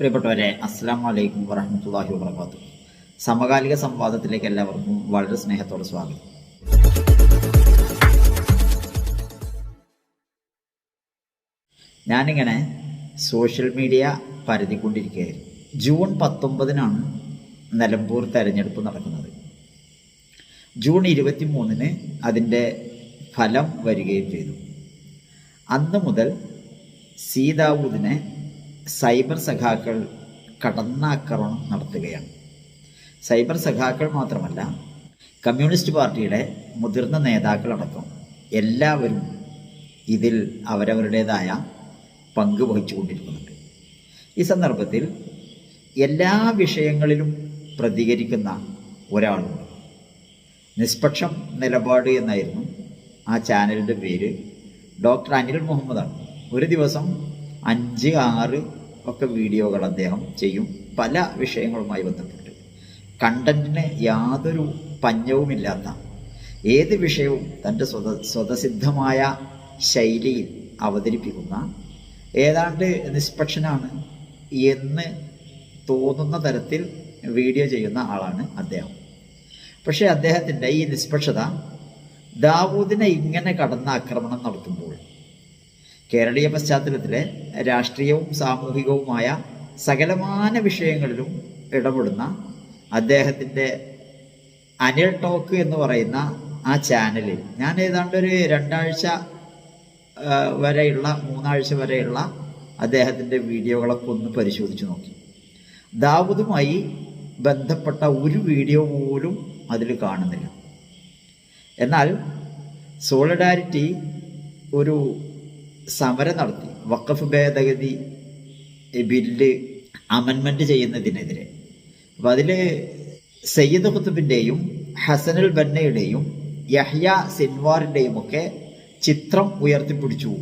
പ്രിയപ്പെട്ടവരെ അസ്സാം വലൈക്കും വറഹമത്തല്ലാഹി വാബർക്കാത്തു സമകാലിക സംവാദത്തിലേക്ക് എല്ലാവർക്കും വളരെ സ്നേഹത്തോടെ സ്വാഗതം. ഞാനിങ്ങനെ സോഷ്യൽ മീഡിയ പരതിക്കൊണ്ടിരിക്കുകയായിരുന്നു. ജൂൺ പത്തൊമ്പതിനാണ് നിലമ്പൂർ തെരഞ്ഞെടുപ്പ് നടക്കുന്നത്. ജൂൺ ഇരുപത്തി മൂന്നിന് അതിന്റെ ഫലം വരികയും ചെയ്തു. അന്ന് മുതൽ സീതാവൂദിനെ സൈബർ സഖാക്കൾ കടന്നാക്രമണം നടത്തുകയാണ്. സൈബർ സഖാക്കൾ മാത്രമല്ല കമ്മ്യൂണിസ്റ്റ് പാർട്ടിയുടെ മുതിർന്ന നേതാക്കളടക്കം എല്ലാവരും ഇതിൽ അവരവരുടേതായ പങ്ക് വഹിച്ചുകൊണ്ടിരിക്കുന്നുണ്ട്. ഈ സന്ദർഭത്തിൽ എല്ലാ വിഷയങ്ങളിലും പ്രതികരിക്കുന്ന ഒരാളുണ്ട്. നിഷ്പക്ഷം നിലപാട് എന്നായിരുന്നു ആ ചാനലിന്റെ പേര്. ഡോക്ടർ അനിൽ മുഹമ്മദാണ്. ഒരു ദിവസം അഞ്ച് ആറ് ഒക്കെ വീഡിയോകൾ അദ്ദേഹം ചെയ്യും. പല വിഷയങ്ങളുമായി ബന്ധപ്പെട്ട്. കണ്ടന്റിന് യാതൊരു പഞ്ഞവുമില്ലാത്ത ഏത് വിഷയവും തന്റെ സ്വത സ്വതസിദ്ധമായ ശൈലിയിൽ അവതരിപ്പിക്കുന്ന ഏതാണ്ട് നിഷ്പക്ഷനാണ് എന്ന് തോന്നുന്ന തരത്തിൽ വീഡിയോ ചെയ്യുന്ന ആളാണ് അദ്ദേഹം. പക്ഷേ അദ്ദേഹത്തിന്റെ ഈ നിഷ്പക്ഷത ദാവൂദിനെ ഇങ്ങനെ കടന്ന ആക്രമണം നടത്തുമ്പോൾ കേരളീയ പശ്ചാത്തലത്തിലെ രാഷ്ട്രീയവും സാമൂഹികവുമായ സകലമാന വിഷയങ്ങളിലും ഇടപെടുന്ന അദ്ദേഹത്തിന്റെ അനിൽ ടോക്ക് എന്ന് പറയുന്ന ആ ചാനലിൽ. ഞാൻ ഏതാണ്ട് ഒരു രണ്ടാഴ്ച വരെയുള്ള മൂന്നാഴ്ച വരെയുള്ള അദ്ദേഹത്തിന്റെ വീഡിയോകളൊക്കെ ഒന്ന് പരിശോധിച്ച് നോക്കി. ദാവൂദുമായി ബന്ധപ്പെട്ട ഒരു വീഡിയോ പോലും അതിൽ കാണുന്നില്ല. എന്നാൽ സോളിഡാരിറ്റി ഒരു സമരം നടത്തി. വഖഫ് ഭേദഗതി ബില്ല് അമെൻമെന്റ് ചെയ്യുന്നതിനെതിരെ. അപ്പോൾ അതിൽ സയ്യിദ് ഖുത്തുബിന്റെയും ഹസനുൽ ബന്നയുടെയും യഹ്യ സിൻവാറിന്റെയും ഒക്കെ ചിത്രം ഉയർത്തിപ്പിടിച്ചു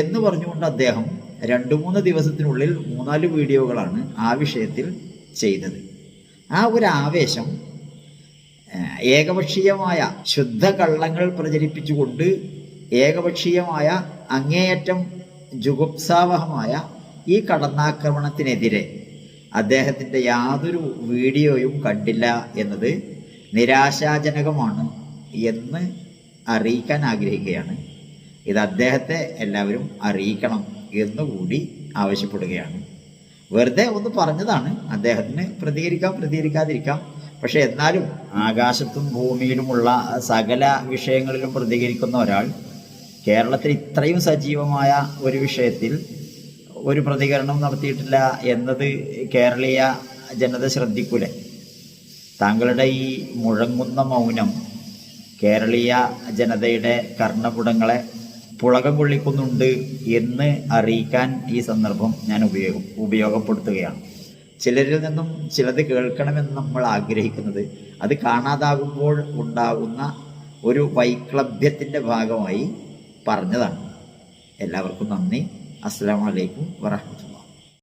എന്ന് പറഞ്ഞുകൊണ്ട് അദ്ദേഹം രണ്ട് മൂന്ന് ദിവസത്തിനുള്ളിൽ മൂന്നാൽ വീഡിയോകളാണ് ആ വിഷയത്തിൽ ചെയ്തത്. ആ ഒരു ആവേശം ഏകപക്ഷീയമായ ശുദ്ധ കള്ളങ്ങൾ പ്രചരിപ്പിച്ചുകൊണ്ട് ഏകപക്ഷീയമായ അങ്ങേയറ്റം ജുഗുപ്സാവഹമായ ഈ കടന്നാക്രമണത്തിനെതിരെ അദ്ദേഹത്തിന്റെ യാതൊരു വീഡിയോയും കണ്ടില്ല എന്നത് നിരാശാജനകമാണ് എന്ന് അറിയിക്കാൻ ആഗ്രഹിക്കുകയാണ്. ഇത് അദ്ദേഹത്തെ എല്ലാവരും അറിയിക്കണം എന്നുകൂടി ആവശ്യപ്പെടുകയാണ്. വെറുതെ ഒന്ന് പറഞ്ഞതാണ് അദ്ദേഹത്തിന് പ്രതികരിക്കാം പ്രതികരിക്കാതിരിക്കാം. പക്ഷെ എന്നാലും ആകാശത്തും ഭൂമിയിലുമുള്ള സകല വിഷയങ്ങളിലും പ്രതികരിക്കുന്ന ഒരാൾ കേരളത്തിൽ ഇത്രയും സജീവമായ ഒരു വിഷയത്തിൽ ഒരു പ്രതികരണം നടത്തിയിട്ടില്ല എന്നത് കേരളീയ ജനത ശ്രദ്ധിക്കൂലേ? താങ്കളുടെ ഈ മുഴങ്ങുന്ന മൗനം കേരളീയ ജനതയുടെ കർണപുടങ്ങളെ പുളകം കൊള്ളിക്കുന്നുണ്ട് എന്ന് അറിയിക്കാൻ ഈ സന്ദർഭം ഞാൻ ഉപയോഗം ഉപയോഗപ്പെടുത്തുകയാണ്. ചിലരിൽ നിന്നും ചിലത് കേൾക്കണമെന്ന് നമ്മൾ ആഗ്രഹിക്കുന്നത് അത് കാണാതാകുമ്പോൾ ഉണ്ടാകുന്ന ഒരു വൈക്ലഭ്യത്തിന്റെ ഭാഗമായി പറഞ്ഞതാണ്. എല്ലാവർക്കും നന്ദി. അസ്സാം വലൈക്കും വറഹമത്തുള്ള